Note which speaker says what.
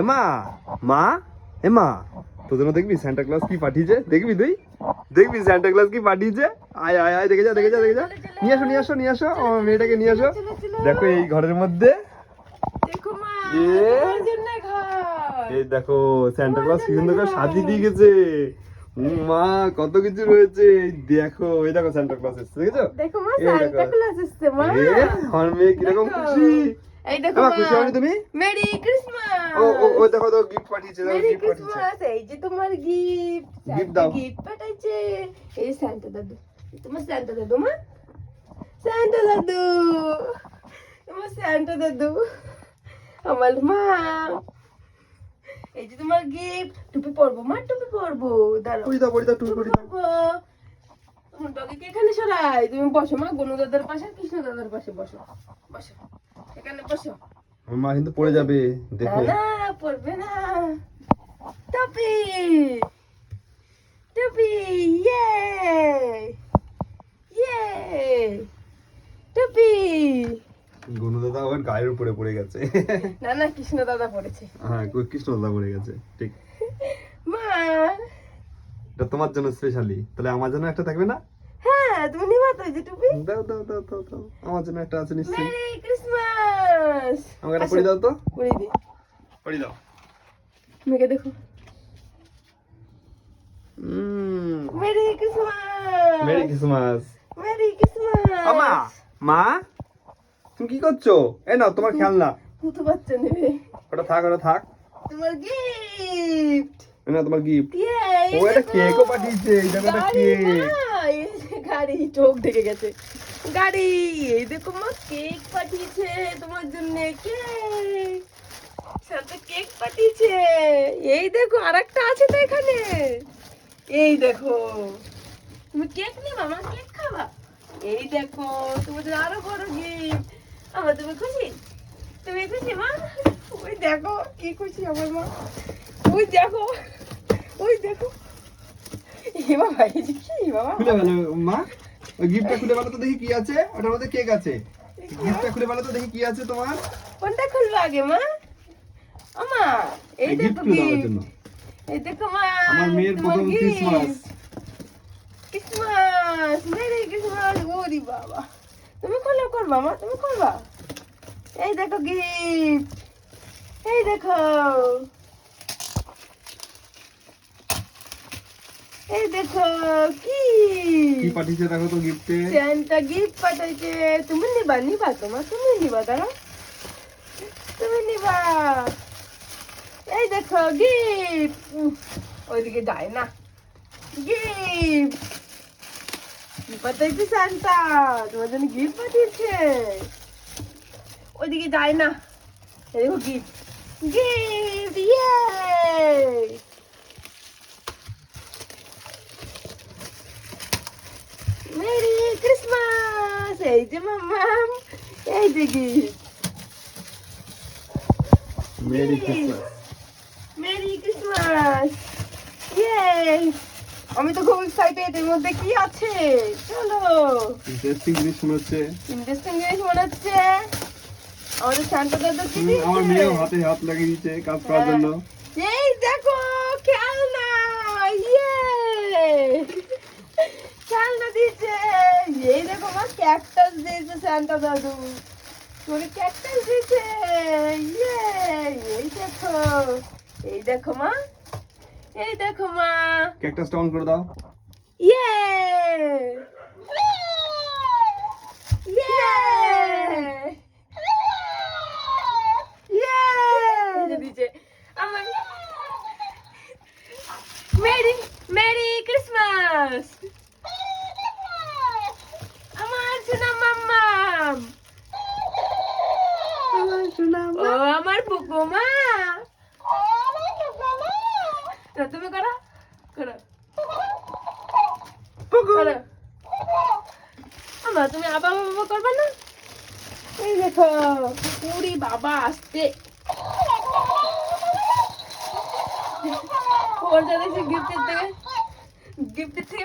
Speaker 1: এমা মা এমা। তোর জন্য দেখবি স্যান্টা ক্লাস কি পাঠিয়েছে? দেখবি তুই? দেখবি স্যান্টা ক্লাস কি পাঠিয়েছে? আয় আয় আয় দেখে যা দেখে যা দেখে যা। নিয়ে আসো নিয়ে আসো নিয়ে আসো। আমার মেয়েটাকে নিয়ে আসো। দেখো এই ঘরের মধ্যে। এই দেখো স্যান্টা ক্লাস কি সুন্দর করে সাজিয়ে দিয়ে গেছে। মা কত কিছু রয়েছে। দেখো এই দেখো স্যান্টা ক্লাস এসেছে দেখেছ?
Speaker 2: দেখো মা। সান্টা ক্লাস এসছে মা।
Speaker 1: আমার মেয়ে কীরকম। খুশি।
Speaker 2: এই দেখো মা
Speaker 1: খুশি হওনি তুমি?
Speaker 2: মেরি ক্রিসমাস
Speaker 1: ও ও ও দেখো তো গিফট পাঠিয়েছে দেখো
Speaker 2: মেরি
Speaker 1: গিফট
Speaker 2: ক্রিসমাস এই যে তোমার গিফট
Speaker 1: Gift দাও।
Speaker 2: গিফট পাঠাইছে। এই সান্টা দাদু তোমার সান্টা দাদু মা? সান্টা দাদু! তোমার সান্টা দাদু আমার মা। এই যে তোমার গিফট টুপি পরবো মা টুপি পরবো। দাঁড়াও।
Speaker 1: পড়ি দাও পড়ি দাও টুপি দাও।
Speaker 2: পরবো। ডগিকে এখানে সরাই তুমি বসো মা গনু দাদার পাশে কৃষ্ণ দাদার পাশে বসো বসো। এখানে বসো।
Speaker 1: আমার মা কিন্তু পড়ে যাবে দেখো।
Speaker 2: না পড়বে না। টপি টপি ইয়ে ইয়ে টপি।
Speaker 1: গনু দাদা ওর গায়ের উপরে পড়ে গেছে।
Speaker 2: না না কৃষ্ণ দাদা পড়েছে।
Speaker 1: হ্যাঁ কৃষ্ণ দাদা পড়ে গেছে ঠিক।
Speaker 2: মা
Speaker 1: এটা তোমার জন্য স্পেশালি তাহলে আমার জন্য একটা থাকবে না?
Speaker 2: হ্যাঁ তুমি নিবা তো যে টুপি।
Speaker 1: দাও দাও দাও দাও দাও। আমার জন্য একটা আছে নিশ্চয়ই।
Speaker 2: মেরি ক্রিসমাস
Speaker 1: আমাকে একটা পড়ে দাও তো।
Speaker 2: পড়ে দি
Speaker 1: পড়ে দাও।
Speaker 2: মেয়েকে দেখো। Merry Christmas
Speaker 1: merry Christmas
Speaker 2: merry Christmas
Speaker 1: আমা মা তুমি কি করছ? এ নাও তোমার খেলনা।
Speaker 2: পুতু বাচ্চা নেবে।
Speaker 1: ওটা থাক ওটা থাক।
Speaker 2: তোমার গিফট
Speaker 1: নাও তোমার গিফট ও এটা কেকও পাঠিয়েছে এই দেখো এটা কেক
Speaker 2: গাড়ি চোখ ঢেকে গেছে। গাড়ি এই দেখো মা কেক পাঠিয়েছে তোমার জন্য কেক সাথে কেক পাঠিয়েছে। এই দেখো আরেকটা আছে তো এখানে। এই দেখো। তুমি কেক নিবা? মা কেক খাবা? এই দেখো তোমাদের আরও বড় গিফট আমার তুমি খুশি? তুমি খুশি মা? ওই দেখো কি খুশি আমার মা। ওই দেখো। ওই দেখো। এ বাবা এই যে কি বাবা?
Speaker 1: খুলে ভালো মা। ওই গিফটটা খুলে ভালো তো দেখি কি আছে। ওটার মধ্যে কেক আছে। গিফটটা খুলে ভালো তো দেখি কি আছে তোমার।
Speaker 2: কোনটা খুলবো আগে মা? আমা এই দেখো।
Speaker 1: জন্য।
Speaker 2: এই দেখো মা
Speaker 1: আমার মেয়ের প্রথম ক্রিসমাস
Speaker 2: ক্রিসমাস মেরি ক্রিসমাস ওরি বাবা। তুমি খোলো করবা মা তুমি করবা এই দেখো গিফট এই দেখো। এই দেখো কি?
Speaker 1: কি পাঠিয়েছে দেখো তো গিফটে
Speaker 2: স্যান্টা গিফট পাঠাইছে। তুমি নিবা নিবা তোমার তুমি নিবা দাঁড়া তুমি নিবা। এই দেখো গিফট ওইদিকে যায় না। গিফট কি পাঠাইছে স্যান্টা তোমার জন্য গিফট পাঠিয়েছে। ওইদিকে যায় না। এই দেখো গিফট গিফট ইয়ে মেরি ক্রিসমাস এই যে মাম্মাম এই gift
Speaker 1: merry Christmas
Speaker 2: merry Christmas ইয়ে আমি তো খুব এক্সাইটেড এর মধ্যে কি আছে? চলো।
Speaker 1: ইন্টারেস্টিং জিনিস মনে হচ্ছে।
Speaker 2: ইন্টারেস্টিং জিনিস মনে হচ্ছে। আমাদের শান্ত দাদা কি
Speaker 1: হুম, আমার
Speaker 2: দিয়েছে?
Speaker 1: মেয়েও হাতে হাত লাগিয়ে দিয়েছে কাজ করার
Speaker 2: হ্যাঁ।
Speaker 1: জন্য।
Speaker 2: এই দেখো খেলনা ইয়ে খেলনা দিয়েছে এই দেখো মা ক্যাকটাস সান্টা দাদু তোমাকে ক্যাকটাস দিয়েছে ইয়ে এই দেখো এই দেখো মা এই দেখো মা।
Speaker 1: ক্যাকটাসটা অন করে দাও।
Speaker 2: ইয়ে ইয়ে দিয়েছে আমার মেরি মেরি ক্রিসমাস আমার সোনা মাম্মাম ও আমার পুকু মা না, তুমি করো করো করো আমা তুমি আবার বাবা করবে না এই দেখো পুরি বাবা আসতে ওর যা দেখছি গিফটের থেকে গিফটের থেকে